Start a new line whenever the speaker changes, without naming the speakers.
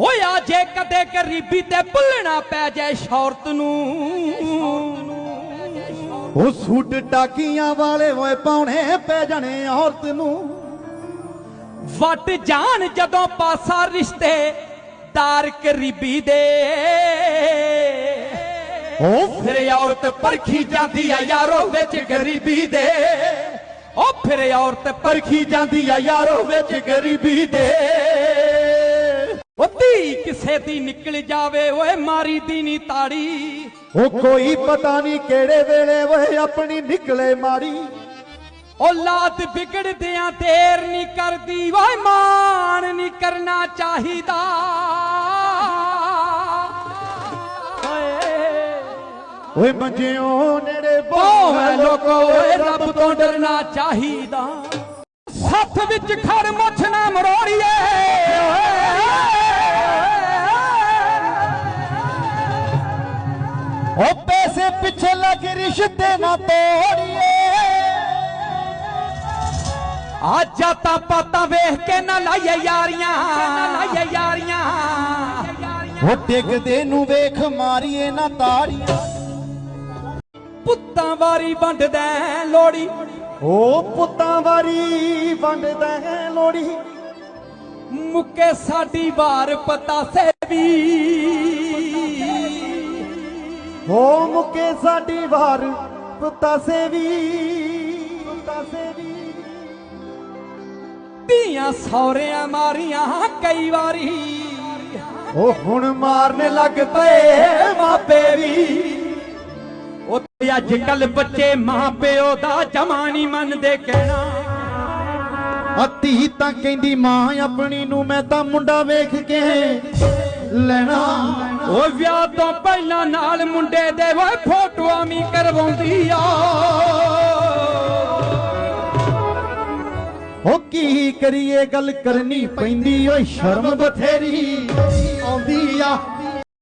ਓਏ ਆ ਜੇ ਕਦੇ ਗਰੀਬੀ ਤੇ ਭੁੱਲਣਾ ਪੈ ਜਾਏ ਸ਼ੌਰਤ ਨੂੰ।
ਉਹ ਸੂਟ ਟਾਕੀਆਂ ਵਾਲੇ ਓਏ ਪਾਉਣੇ ਪੈ ਜਾਣੇ ਔਰਤ ਨੂੰ।
ਵੱਟ ਜਾਣ ਜਦੋਂ ਪਾਸਾ ਰਿਸ਼ਤੇ ਦਾਰ ਗਰੀਬੀ ਦੇ।
ਉਹ
ਫਿਰ ਔਰਤ ਪਰਖੀ ਜਾਂਦੀ ਆ ਯਾਰੋ ਵਿੱਚ ਗਰੀਬੀ ਦੇ। ਉਹ ਫਿਰ ਔਰਤ
ਪਰਖੀ ਜਾਂਦੀ ਆ ਯਾਰੋ ਵਿੱਚ ਗਰੀਬੀ ਦੇ।
ਦੀ ਨਿਕਲ ਜਾਵੇ ਓਏ ਮਾਰੀ ਦੀ ਨੀ ਤਾੜੀ।
ਉਹ ਕੋਈ ਪਤਾ ਨਹੀਂ ਕਿਹੜੇ ਵੇਲੇ ਓਏ ਆਪਣੀ ਨਿਕਲੇ ਮਾਰੀ
ਔਲਾਦ ਵਿਗੜਦਿਆਂ ਦੇਰ ਨਹੀਂ ਕਰਦੀ ਓਏ ਮਾਣ ਨਹੀਂ ਕਰਨਾ ਚਾਹੀਦਾ।
ਓਏ ਮੰਜਿਓ ਨੇੜੇ
ਓਏ ਲੋਕੋ ਓਏ ਰੱਬ ਤੋਂ ਡਰਨਾ ਚਾਹੀਦਾ। ਸੱਥ ਵਿੱਚ ਖੜ ਮੁੱਛ ਨਾ ਮਰੋੜੀਏ
ਉਹ ਪੈਸੇ ਪਿੱਛੇ ਲੱਗ ਰਿਸ਼ਤੇ ਨਾ ਤੋੜੀਏ।
ਆਜਾ ਤਾਂ ਪਾਤਾ ਵੇਖ ਕੇ ਨਾ ਲਾਈਏ ਯਾਰੀਆਂ। ਨਾ ਲਾਈਏ ਯਾਰੀਆਂ
ਉਹ ਡਿੱਗਦੇ ਨੂੰ ਵੇਖ ਮਾਰੀਏ ਨਾ ਤਾੜੀਆਂ।
ਪੁੱਤਾਂ ਵਾਰੀ ਵੰਡਦਾ ਲੋੜੀ
ਉਹ ਪੁੱਤਾਂ ਵਾਰੀ ਵੰਡਦਾ ਹੈ ਲੋੜੀ
ਮੁੱਕੇ ਸਾਡੀ ਵਾਰ ਪਤਾਸੇ ਵੀ।
ਹੋ ਮੁੱਕੇ ਸਾਡੀ ਵਾਰ ਪਤਾਸੇ ਵੀ ਪਤਾਸੇ ਵੀ
ਧੀਆਂ ਸੌਰਿਆਂ ਮਾਰੀਆਂ ਕਈ ਵਾਰੀ।
ਉਹ ਹੁਣ ਮਾਰਨੇ ਲੱਗ ਪਏ ਮਾਪੇ ਵੀ।
ਉਹ ਤੇ ਅੱਜ ਕੱਲ ਬੱਚੇ ਮਾਂ ਪਿਓ ਦਾ ਜਮਾ ਨਹੀਂ ਮੰਨਦੇ ਕਹਿਣਾ।
ਅੱਤੀ ਤਾਂ ਕਹਿੰਦੀ, ਮਾਂ ਆਪਣੀ ਨੂੰ ਮੈਂ ਤਾਂ ਮੁੰਡਾ ਵੇਖ ਕੇ ਲੈਣਾ।
ਉਹ ਵਿਆਹ ਤੋਂ ਪਹਿਲਾਂ ਨਾਲ ਮੁੰਡੇ ਦੇ ਓਏ ਫੋਟੋਆਂ ਵੀ ਕਰਵਾਉਂਦੀ ਆ।
ਉਹ ਕੀ ਕਰੀਏ ਗੱਲ ਕਰਨੀ ਪੈਂਦੀ ਓਏ ਸ਼ਰਮ ਬਥੇਰੀ ਆਉਂਦੀ ਆ।